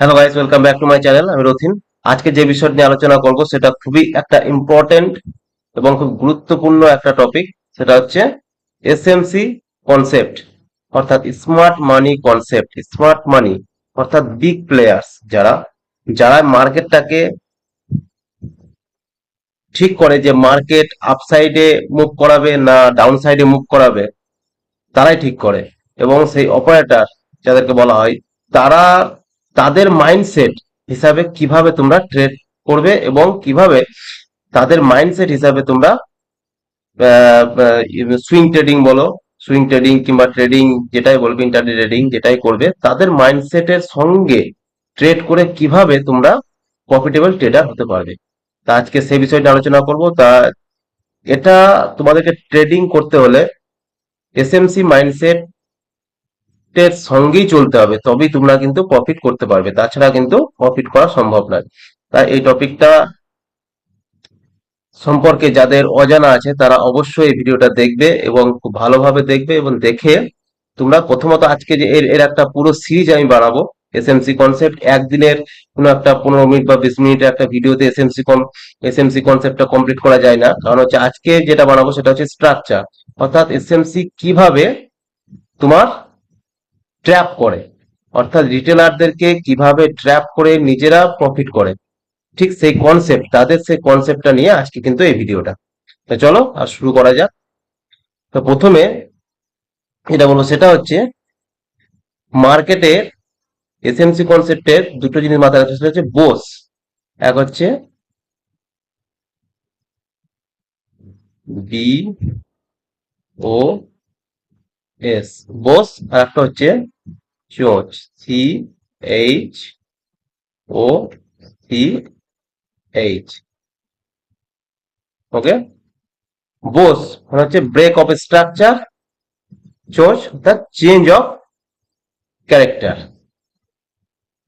Hello guys welcome back to my channel আমি রথিন। আজকে যে বিষয় নিয়ে আলোচনা করব, সেটা খুবই একটা ইম্পর্টেন্ট এবং খুব গুরুত্বপূর্ণ একটা টপিক সেটা হচ্ছে এসএমসি কনসেপ্ট অর্থাৎ smart money concept smart money অর্থাৎ বিগ প্লেয়ার্স যারা যারা মার্কেটটাকে ঠিক করে যে মার্কেট আপসাইডে মুভ করাবে না ডাউন সাইডে মুভ করাবে, তারাই ঠিক করে। এবং সেই অপারেটর যাদেরকে বলা হয়, তারা তাদের মাইন্ডসেট হিসাবে কীভাবে তোমরা ট্রেড করবে এবং কীভাবে তাদের মাইন্ডসেট হিসাবে তোমরা সুইং ট্রেডিং বলো সুইং ট্রেডিং কিংবা ট্রেডিং যেটাই বলবে ইন্টারনেট ট্রেডিং যেটাই করবে, তাদের মাইন্ডসেটের সঙ্গে ট্রেড করে কীভাবে তোমরা প্রফিটেবল ট্রেডার হতে পারবে। তা আজকে সেই বিষয়টা আলোচনা করব। তা এটা তোমাদেরকে ট্রেডিং করতে হলে এসএমসি মাইন্ডসেট এর সঙ্গেই চলতে হবে, তবেই তোমরা কিন্তু প্রফিট করতে পারবে। তাছাড়া কিন্তু প্রফিট করা সম্ভব নয়। তাই এই টপিকটা সম্পর্কে যাদের অজানা আছে, তারা অবশ্যই এই ভিডিওটা দেখবে এবং খুব ভালোভাবে দেখবে এবং দেখে তোমরা প্রথমত আজকে যে এর এর একটা পুরো সিরিজ আমি বানাবো এসএমসি কনসেপ্ট একদিনের কোনো একটা পনেরো মিনিট বা বিশ মিনিটের একটা ভিডিওতে এসএমসি কম এসএমসি কনসেপ্টটা কমপ্লিট করা যায় না। কারণ হচ্ছে আজকে যেটা বানাবো সেটা হচ্ছে স্ট্রাকচার অর্থাৎ এসএমসি কীভাবে তোমার ট্র্যাপ করে। অর্থাৎ রিটেলারদেরকে কীভাবে ট্র্যাপ করে নিজেরা প্রফিট করে। ঠিক সেই কনসেপ্ট তাদের সেই কনসেপ্টটা নিয়ে আজকে কিন্তু এই ভিডিওটা। তো চলো, আর শুরু করা যাক। তো প্রথমে এটা বলব সেটা হচ্ছে মার্কেটের এসএমসি কনসেপ্টের দুটো জিনিস মাথায় রাখতে সেটা হচ্ছে বোস এক হচ্ছে বি ও এস। বোস আর একটা হচ্ছে CHOCH C H O C H okay BOS মানে হচ্ছে ব্রেক অফ স্ট্রাকচার চোচ অর্থাৎ চেঞ্জ অফ ক্যারেক্টার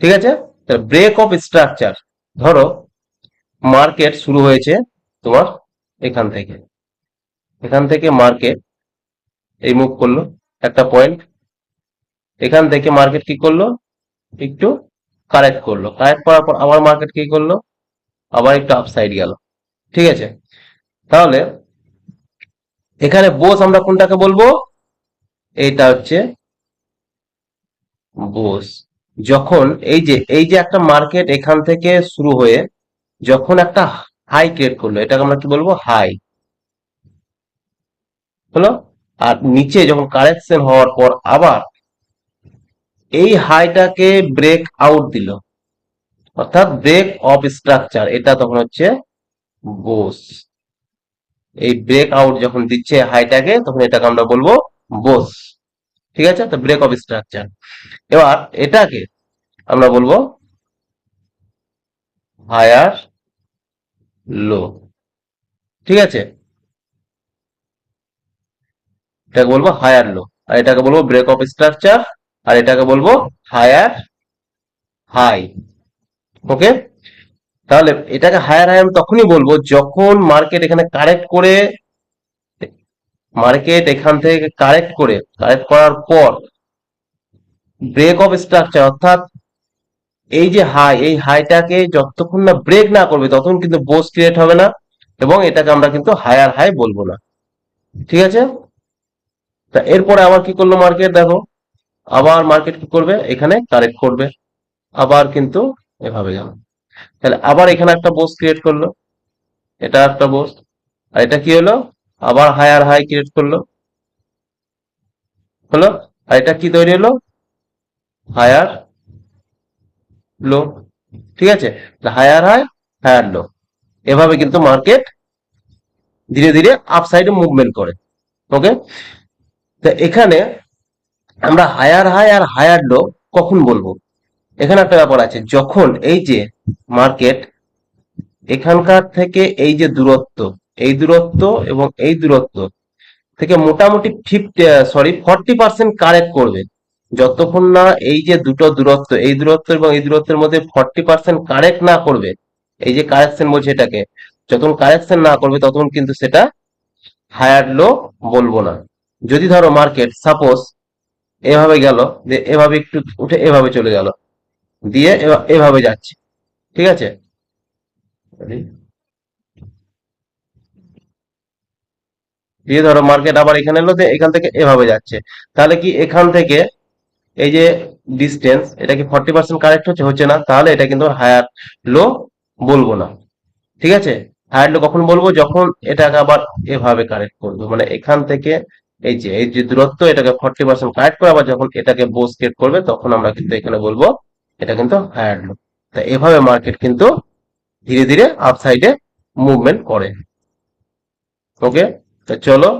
ঠিক আছে? ব্রেক অফ স্ট্রাকচার ধরো মার্কেট শুরু হয়েছে তোমার এখান থেকে। এখান থেকে মার্কেট এই মুভ করল, একটা পয়েন্ট এখান থেকে মার্কেট কি করল? একটু কারেক্ট করল। কারেক্ট করার পর আবার মার্কেট কি করল? আবার একটু আপসাইড গেল। ঠিক আছে? তাহলে, এখানে বোস আমরা কোনটাকে বলব? এইটা হচ্ছে বোস যখন এই যে এই যে একটা মার্কেট এখান থেকে শুরু হয়ে যখন একটা হাই ক্রিয়েট করল, এটাকে আমরা কি বলব? হাই হলো? আর নিচে যখন কারেকশন হওয়ার পর আবার এই হাইটাকে ব্রেক আউট দিল। অর্থাৎ ব্রেক অফ স্ট্রাকচার এটা তখন হচ্ছে বোস। এই ব্রেক আউট যখন দিচ্ছে হাইটাকে, তখন এটাকে আমরা বলব বোস। ঠিক আছে? তো ব্রেক অফ স্ট্রাকচার এবার এটাকে আমরা বলব হায়ার লো ঠিক আছে? এটাকে বলব হায়ার লো আর এটাকে বলব ব্রেক অফ স্ট্রাকচার আর এটাকে বলব হায়ার হাই ওকে তাহলে এটাকে হায়ার হাই আমি তখনই বলব যখন মার্কেট এখানে কারেক্ট করে মার্কেট এখান থেকে কারেক্ট করে কারেক্ট করার পর ব্রেক অফ স্ট্রাকচার অর্থাৎ এই যে হাই এই হাইটাকে যতক্ষণ না ব্রেক না করবে ততক্ষণ কিন্তু বোস ক্রিয়েট হবে না এবং এটাকে আমরা কিন্তু হায়ার হাই বলব না, ঠিক আছে? তা এরপরে আবার কি করল মার্কেট দেখো, আবার মার্কেট কি করবে? এখানে কারেক্ট করবে। আবার কিন্তু এভাবে গেল তাহলে আবার এখানে একটা বোস ক্রিয়েট করল। এটা একটা বোস আর এটা কি হলো? আবার হায়ার হাই ক্রিয়েট করল। হলো? আর এটা কি তৈরি হলো? হায়ার লো ঠিক আছে? হায়ার হাই হায়ার লো এভাবে কিন্তু মার্কেট ধীরে ধীরে আপ সাইডে মুভমেন্ট করে। ওকে তো এখানে আমরা হায়ার হাই আর হায়ার লো কখন বলব? এখানে একটা ব্যাপার আছে, যখন এই যে মার্কেট এখানকার থেকে এই যে দূরত্ব, এই দূরত্ব এবং এই দূরত্ব থেকে মোটামুটি fifty sorry forty percent correct করবে। যতক্ষণ না এই যে দুটো দূরত্ব, এই দূরত্ব এবং এই দূরত্বের মধ্যে ফর্টি পার্সেন্ট কারেক্ট না করবে, এই যে কারেকশন বলছে এটাকে, যতক্ষণ কারেকশন না করবে ততক্ষণ কিন্তু সেটা হায়ার লো বলব না। যদি ধরো মার্কেট সাপোজ এভাবে গেল এভাবে একটু উঠে এভাবে চলে গেল, দিয়ে এভাবে যাচ্ছে, ঠিক আছে? দিয়ে ধরো মার্কেট আবার এখানে এলো যে এখান থেকে এভাবে যাচ্ছে। তাহলে কি এখান থেকে এই যে ডিস্টেন্স এটা কি ফর্টি পার্সেন্ট কারেক্ট হচ্ছে? হচ্ছে না। তাহলে এটা কিন্তু হায়ার লো বলব না। ঠিক আছে? হায়ার লো কখন বলব? যখন এটাকে আবার এভাবে কারেক্ট করব। মানে এখান থেকে এই যে এই যে দূরত্ব, এটাকে ফর্টি পার্সেন্ট কারেক্ট করে আবার যখন এটাকে বোস ক্রিয়েট করবে, তখন আমরা কিন্তু এখানে বলব, এটা কিন্তু হায়ার লো তা এভাবে মার্কেট কিন্তু ধীরে ধীরে আপ সাইডে মুভমেন্ট করে। ওকে তো চলো,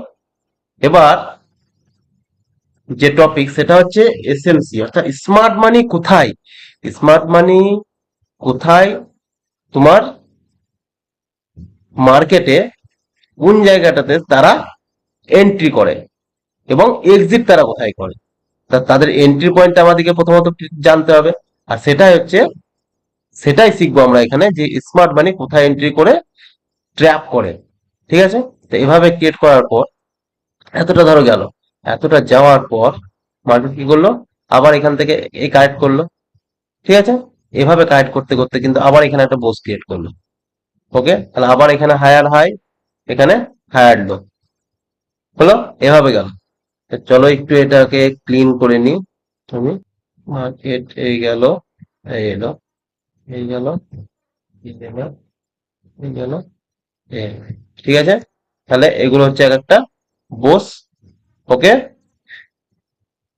এবার যে টপিক সেটা হচ্ছে এসএমসি অর্থাৎ স্মার্ট মানি কোথায়? স্মার্ট মানি কোথায় তোমার মার্কেটে কোন জায়গাটাতে তারা এন্ট্রি করে? এবং এক্সিট তারা কোথায় করে? তাদের এন্ট্রি পয়েন্ট আমাদেরকে প্রথমত জানতে হবে। আর সেটাই হচ্ছে, সেটাই শিখব আমরা এখানে যে স্মার্ট মানি কোথায় এন্ট্রি করে ট্র্যাপ করে। ঠিক আছে? তো এভাবে ক্রিয়েট করার পর, এতটা ধরো গেল। এতটা যাওয়ার পর মার্কেট কি করল? আবার এখান থেকে এই কারেক্ট করল। ঠিক আছে? এভাবে কারেক্ট করতে করতে কিন্তু আবার এখানে একটা বোস ক্রিয়েট করল। ওকে তাহলে আবার এখানে হায়ার হাই এখানে হায়ার লো হলো? এভাবে গেল। চলো একটু এটাকে ক্লিন করে নিই। তুমি মার্কেট এই গেল, এই এলো, এই গেল এই গেল ঠিক আছে? তাহলে এগুলো হচ্ছে এক একটা বোস ওকে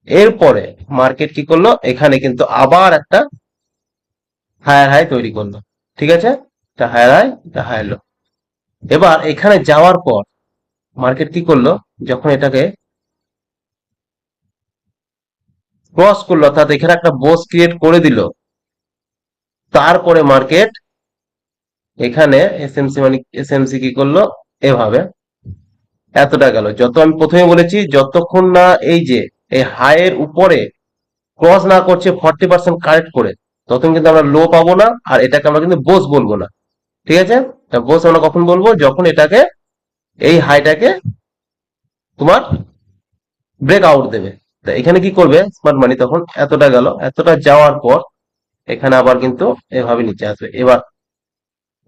এরপরে মার্কেট কি করল? এখানে কিন্তু আবার একটা হায়ার হাই তৈরি করল। ঠিক আছে? এটা হায়ার হাই এটা হায়ার লো এবার এখানে যাওয়ার পর মার্কেট কি করল? যখন এটাকে ক্রস করল, অর্থাৎ এখানে একটা বোস ক্রিয়েট করে দিল। তারপরে মার্কেট এখানে এসএমসি মানে এসএমসি কি করল? এভাবে। এতটা গেল। যত আমি প্রথমে বলেছি, যতক্ষণ না এই যে, এই হাইয়ের উপরে ক্রস না করছে ফর্টি পার্সেন্ট কারেক্ট করে, ততক্ষণ কিন্তু আমরা লো পাবো না, আর এটাকে আমরা কিন্তু বোস বলব না। ঠিক আছে? বোস আমরা কখন বলব? যখন এটাকে, এই হাইটাকে তোমার ব্রেক আউট দেবে। তা এখানে কি করবে? স্মার্ট মানি তখন এতটা গেল, এতটা যাওয়ার পর এখানে আবার কিন্তু এভাবে নিচে আসবে। এবার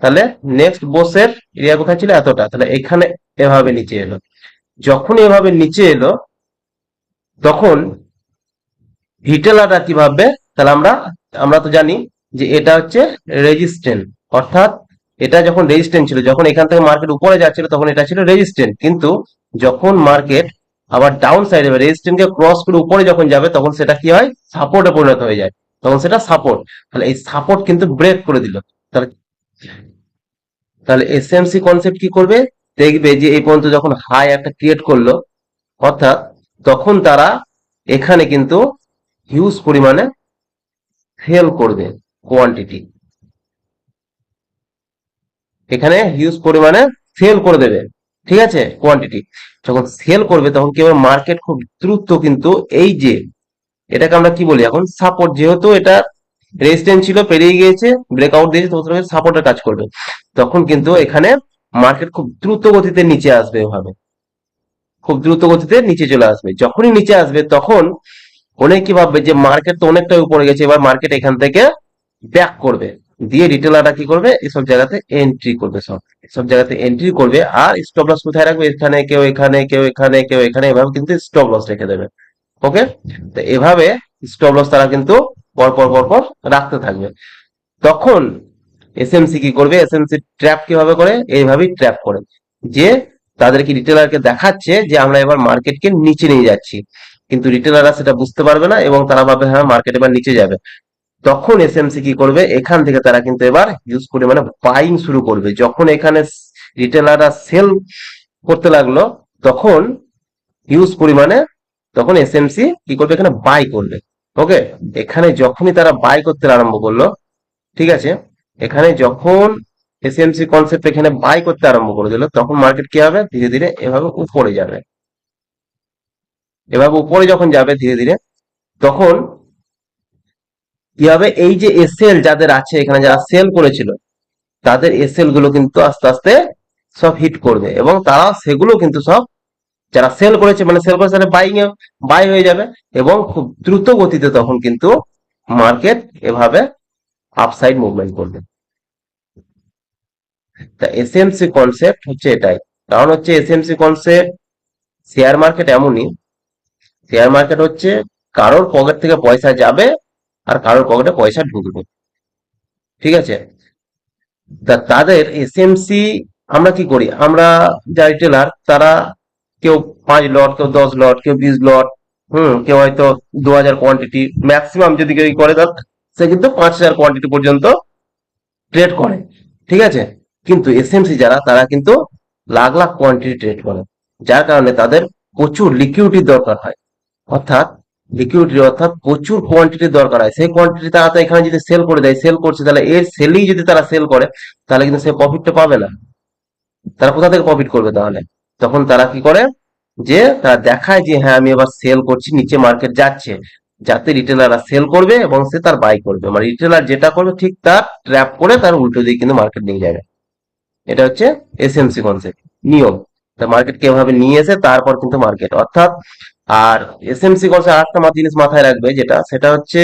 তাহলে নেক্সট বোসের এরিয়া কোথায় ছিল? এতটা। তাহলে এখানে এভাবে নিচে এলো। যখন এভাবে নিচে এলো, তখন রিটেলাররা কি ভাববে? তাহলে আমরা আমরা তো জানি যে এটা হচ্ছে রেজিস্ট্যান্ট অর্থাৎ এটা যখন রেজিস্ট্যান্ট ছিল, যখন এখান থেকে মার্কেট উপরে যাচ্ছিল, তখন এটা ছিল রেজিস্ট্যান্ট কিন্তু যখন মার্কেট আবার ডাউন সাইডে রেজিস্ট্যান্টকে ক্রস করে উপরে যখন যাবে, তখন সেটা কি হয়? সাপোর্টে পরিণত হয়ে যায়। তখন সেটা সাপোর্ট তাহলে এই সাপোর্ট কিন্তু ব্রেক করে দিল। তাহলে তাহলে এসএমসি কনসেপ্ট কি করবে? দেখবে যে এই পর্যন্ত যখন হাই একটা ক্রিয়েট করল, অর্থাৎ তখন তারা এখানে কিন্তু হিউজ পরিমাণে সেল করবে কোয়ান্টিটি এখানে হিউজ পরিমাণে সেল করে দেবে। ঠিক আছে? কোয়ান্টিটি যখন সেল করবে, তখন কি হবে মার্কেট খুব দ্রুত কিন্তু এই যে, এটাকে আমরা কি বলি? এখন সাপোর্ট যেহেতু এটা রেজিস্ট্যান্ট ছিল, পেরিয়ে গিয়েছে ব্রেকআউট দিয়েছে, তখন তো সাপোর্টের কাজ করবে। তখন কিন্তু এখানে মার্কেট খুব দ্রুত গতিতে নিচে আসবে এভাবে। খুব দ্রুত গতিতে নিচে চলে আসবে। যখনই নিচে আসবে, তখন অনেক কি ভাববে যে মার্কেট তো অনেকটা উপরে গেছে, এবার মার্কেট এখান থেকে ব্যাক করবে। দিয়ে রিটেলাররা কি করবে? এসব জায়গাতে এন্ট্রি করবে, সব। সব জায়গাতে এন্ট্রি করবে আর স্টপ লস কোথায় রাখবে? এখানে, কেউ এখানে কেউ এখানে কেউ এখানে, এভাবে কিন্তু স্টপ লস রেখে দেবে। ওকে তো এভাবে স্টপ লস তারা কিন্তু পর পর পর পর রাখতে থাকবে। তখন এসএমসি কি করবে? এসএমসি ট্র্যাপ কীভাবে করে? এইভাবেই ট্র্যাপ করে। যে তাদেরকে রিটেলারকে দেখাচ্ছে যে আমরা এবার মার্কেটকে নিচে নিয়ে যাচ্ছি। কিন্তু রিটেলাররা সেটা বুঝতে পারবে না এবং তারা ভাবে হ্যাঁ মার্কেট এবার নিচে যাবে। তখন এসএমসি কি করবে? এখান থেকে তারা কিন্তু এবার ইউজ পরিমাণে বাইং শুরু করবে। যখন এখানে রিটেলাররা সেল করতে লাগল, তখন হিউজ পরিমাণে তখন এসএমসি কি করবে? এখানে বাই করবে। ওকে এখানে যখনই তারা বাই করতে আরম্ভ করল, ঠিক আছে? এখানে যখন এসএমসি কনসেপ্ট এখানে বাই করতে আরম্ভ করে দিল, তখন মার্কেট কি হবে? ধীরে ধীরে এভাবে উপরে যাবে। এভাবে উপরে যখন যাবে ধীরে ধীরে, তখন কি হবে? এই যে এসএল যাদের আছে, এখানে যারা সেল করেছিল, তাদের এসএলগুলো কিন্তু আস্তে আস্তে সব হিট করবে এবং তারা সেগুলো কিন্তু সব যারা সেল করেছে মানে সেল করেছে বাইং বাই হয়ে যাবে এবং খুব দ্রুত গতিতে তখন কিন্তু মার্কেট এভাবে আপসাইড মুভমেন্ট করবে। তা এসএমসি কনসেপ্ট হচ্ছে এটাই। কারণ হচ্ছে এসএমসি কনসেপ্ট শেয়ার মার্কেট এমনই। শেয়ার মার্কেট হচ্ছে কারোর পকেট থেকে পয়সা যাবে আর কারোর পকেটে পয়সা ঢুকবে। ঠিক আছে? তাদের এসএমসি আমরা কি করি? আমরা যা রিটেলার তারা কেউ পাঁচ লট কেউ দশ লট কেউ বিশ লট হুম, কেউ হয়তো দু হাজার কোয়ান্টিটি ম্যাক্সিমাম যদি কেউ করে দেন সে কিন্তু পাঁচ হাজার কোয়ান্টিটি পর্যন্ত ট্রেড করে। ঠিক আছে? কিন্তু এসএমসি যারা, তারা কিন্তু লাখ লাখ কোয়ান্টিটি ট্রেড করে। যার কারণে তাদের প্রচুর লিকুইডিটির দরকার হয়। অর্থাৎ লিকুইডিটি অর্থাৎ প্রচুর কোয়ান্টিটির দরকার হয়। সেই কোয়ান্টিটি তারা তো এখানে যদি সেল করে দেয় সেল করছে, তাহলে এর সেলেই যদি তারা সেল করে, তাহলে কিন্তু সে প্রফিটটা পাবে না। তারা কোথা থেকে প্রফিট করবে তাহলে? তখন তারা কি করে? যে তারা দেখায় যে হ্যাঁ আমি এবার সেল করছি, নিচে মার্কেট যাচ্ছে। যাতে রিটেলাররা সেল করবে এবং সে তার বাই করবে। মানে রিটেলার যেটা করবে, ঠিক তার ট্র্যাপ করে তার উল্টো দিয়ে কিন্তু মার্কেট নিয়ে যাবে। এটা হচ্ছে এসএমসি কনসেপ্ট নিয়ম। তা মার্কেট কীভাবে নিয়ে এসে তারপর কিন্তু মার্কেট অর্থাৎ আর এসএমসি কনসেপ্ট আরেকটা জিনিস মাথায় রাখবে যেটা, সেটা হচ্ছে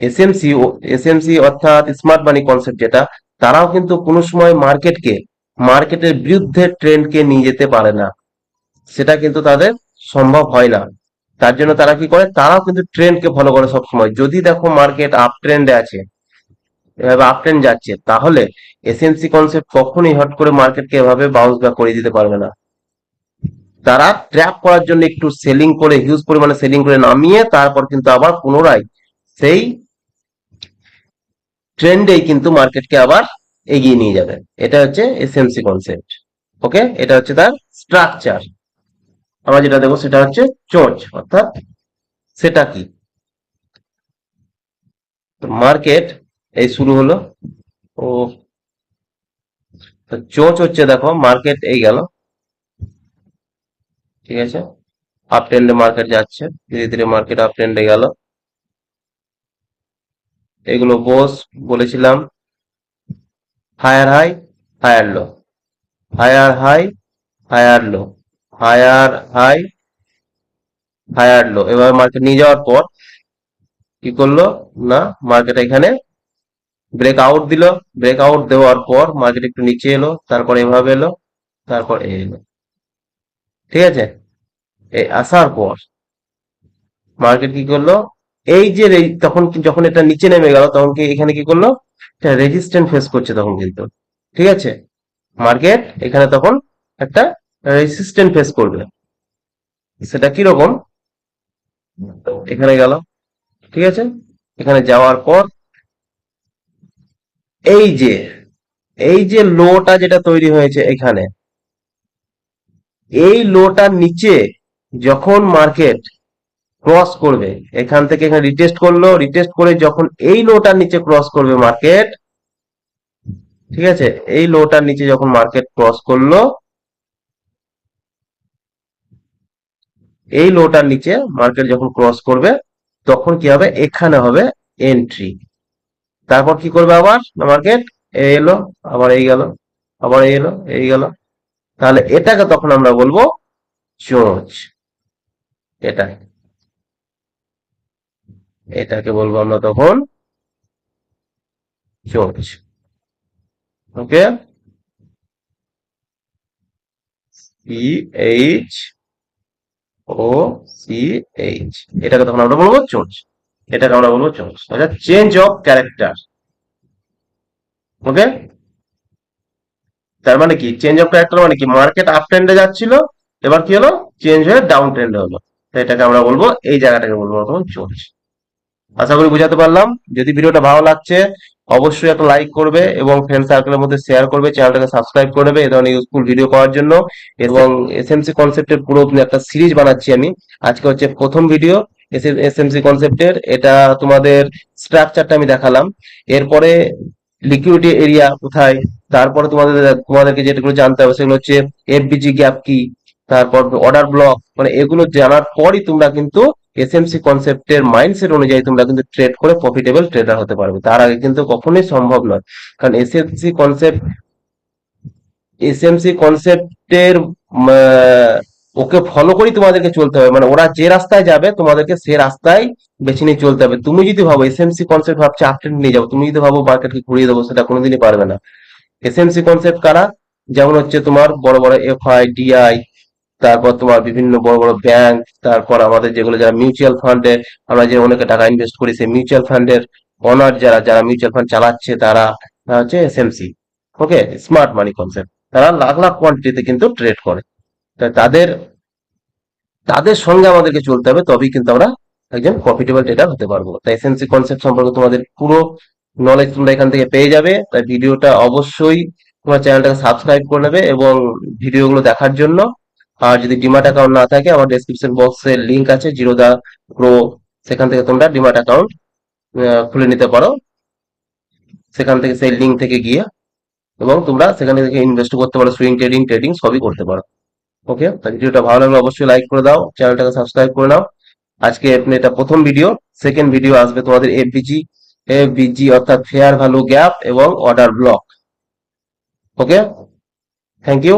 এসএমসি এসএমসি অর্থাৎ স্মার্ট মানি কনসেপ্ট যেটা, তারাও কিন্তু কোনো সময় মার্কেটকে মার্কেটের বিরুদ্ধে ট্রেন্ডকে নিয়ে যেতে পারে না। সেটা কিন্তু তাদের সম্ভব হয় না। তার জন্য তারা কি করে? তারাও কিন্তু ট্রেন্ডকে ফলো করে সব সময় যদি দেখো মার্কেট আপ ট্রেন্ডে আছে, এভাবে আপ ট্রেন্ড যাচ্ছে, তাহলে এসএমসি কনসেপ্ট কখনোই হট করে মার্কেটকে এভাবে বাউন্স ব্যাক করে দিতে পারবে না। তারা ট্র্যাপ করার জন্য একটু সেলিং করে হিউজ পরিমাণে সেলিং করে নামিয়ে তারপর কিন্তু আবার পুনরায় সেই ট্রেন্ডেই কিন্তু মার্কেটকে আবার এগিয়ে নিয়ে যাবে। এটা হচ্ছে এসএমসি কনসেপ্ট ওকে এটা হচ্ছে তার স্ট্রাকচার আমরা যেটা দেখব সেটা হচ্ছে চোঁচ, অর্থাৎ সেটা কি? মার্কেট এই শুরু হলো। ও চোঁচ হচ্ছে দেখো মার্কেট এই গেল। ঠিক আছে? আপ ট্রেন্ডে মার্কেট যাচ্ছে। ধীরে ধীরে মার্কেট আপ ট্রেন্ডে গেল। এগুলো বোস বলেছিলাম। Higher high higher low higher high higher low higher high higher low এভাবে মার্কেট নিয়ে যাওয়ার পর কি করল? না মার্কেট এখানে ব্রেক আউট দিল। ব্রেক আউট দেওয়ার পর মার্কেট একটু নিচে এলো তারপর এভাবে এলো তারপর এলো। ঠিক আছে? এই আসার পর মার্কেট কি করল? এই যে তখন যখন এটা নিচে নেমে গেল, তখন কি এখানে কি করল? এটা রেজিস্ট্যান্ট ফেস করছে তখন কিন্তু। ঠিক আছে? মার্কেট এখানে তখন একটা রেজিস্ট্যান্ট ফেস করবে। সেটা কি রকম এখানে গেল। ঠিক আছে? এখানে যাওয়ার পর এই যে এই যে লোটা যেটা তৈরি হয়েছে এখানে এই লোটার নিচে যখন মার্কেট ক্রস করবে, এখান থেকে এখানে রিটেস্ট করল রিটেস্ট করে যখন এই লোটার নিচে ক্রস করবে মার্কেট, ঠিক আছে? এই লোটার নিচে যখন মার্কেট ক্রস করল, এই লোটার নিচে মার্কেট যখন ক্রস করবে, তখন কি হবে? এখানে হবে এন্ট্রি তারপর কি করবে আবার? মার্কেট, এই এলো, আবার এই গেল, আবার এই এলো, এই গেল। তাহলে এটাকে তখন আমরা বলব চোঁচ এটা এটাকে বলব আমরা তখন চোঁচ ওকে? এইচ ও এইচ এটাকে তখন আমরা বলব চোঁচ এটাকে আমরা বলব চোঁচ আচ্ছা চেঞ্জ অফ ক্যারেক্টার ওকে? তার মানে কি? চেঞ্জ অফ ক্যারেক্টার মানে কি? মার্কেট আপ ট্রেন্ডে যাচ্ছিল, এবার কি হলো? চেঞ্জ হয়ে ডাউন ট্রেন্ডে হলো। এটাকে আমরা বলব, এই জায়গাটাকে বলব তখন চলছে। আশা করি বুঝাতে পারলাম। যদি ভিডিওটা ভালো লাগছে, অবশ্যই একটা লাইক করবে এবং ফ্রেন্ড সার্কেলের মধ্যে শেয়ার করবে চ্যানেলটাকে সাবস্ক্রাইব করে নেবে। এই ধরনের ইউজফুল ভিডিও পাওয়ার জন্য। এবং এসএমসি কনসেপ্টের পুরো একটা সিরিজ বানাচ্ছি আমি। আজকে হচ্ছে প্রথম ভিডিও এসএমসি কনসেপ্টের এটা তোমাদের স্ট্রাকচারটা আমি দেখালাম। এরপরে লিকুইডিটি এরিয়া কোথায়? তারপরে তোমাদের, তোমাদেরকে যেগুলো জানতে হবে সেগুলো হচ্ছে এফবিজি গ্যাপ কি, তারপর অর্ডার ব্লক মানে এগুলো জানার পরই তোমরা কিন্তু এসএমসি কনসেপ্টের মাইন্ডসেট অনুযায়ী তোমরা কিন্তু ট্রেড করে প্রফিটেবল ট্রেডার হতে পারবে। তার আগে কিন্তু কখনোই সম্ভব নয়। কারণ এসএমসি কনসেপ্ট এসএমসি কনসেপ্টের ওকে ফলো করেই তোমাদেরকে চলতে হবে। মানে ওরা যে রাস্তায় যাবে, তোমাদেরকে সে রাস্তায় বেছে নিয়ে চলতে হবে। তুমি যদি ভাবো এসএমসি কনসেপ্ট ভাবছে আপট্রেন্ড নিয়ে যাব, তুমি যদি ভাবো মার্কেটকে ঘুরিয়ে দেবো, সেটা কোনোদিনই পারবে না। এসএমসি কনসেপ্ট কারা? যেমন হচ্ছে তোমার বড় বড় এফআই ডিআই তারপর তোমার বিভিন্ন বড় বড় ব্যাংক তারপর আমাদের যেগুলো যারা মিউচুয়াল ফান্ডে আমরা যে অনেকে টাকা ইনভেস্ট করি, সেই মিউচুয়াল ফান্ডের অনার যারা যারা মিউচুয়াল ফান্ড চালাচ্ছে, তারা হচ্ছে SMC okay smart money concept তারা লাখ লাখ কোয়ান্টিটিতে কিন্তু ট্রেড করে। তাই তাদের তাদের সঙ্গে আমাদেরকে চলতে হবে, তবেই কিন্তু আমরা একজন প্রফিটেবল ট্রেডার হতে পারব। তাই এসএমসি কনসেপ্ট সম্পর্কে তোমাদের পুরো নলেজ তোমরা এখান থেকে পেয়ে যাবে। তাই ভিডিওটা অবশ্যই তোমার চ্যানেলটাকে সাবস্ক্রাইব করে নেবে এবং ভিডিওগুলো দেখার জন্য। আর যদি ডিমাট অ্যাকাউন্ট না থাকে, আমার ডেসক্রিপশন বক্সে লিংক আছে জিরো দা প্রো সেখান থেকে তোমরা ডিমাট অ্যাকাউন্ট খুলে নিতে পারো। সেখান থেকে সেই লিঙ্ক থেকে গিয়ে এবং তোমরা সেখান থেকে ইনভেস্ট করতে পারো সুইং ট্রেডিং ট্রেডিং সবই করতে পারো। ওকে ভিডিওটা ভালো লাগলে অবশ্যই লাইক করে দাও চ্যানেলটাকে সাবস্ক্রাইব করে নাও। আজকে এটা প্রথম ভিডিও সেকেন্ড ভিডিও আসবে তোমাদের এফবিজি এফবিজি অর্থাৎ ফেয়ার ভ্যালু গ্যাপ এবং order block okay thank you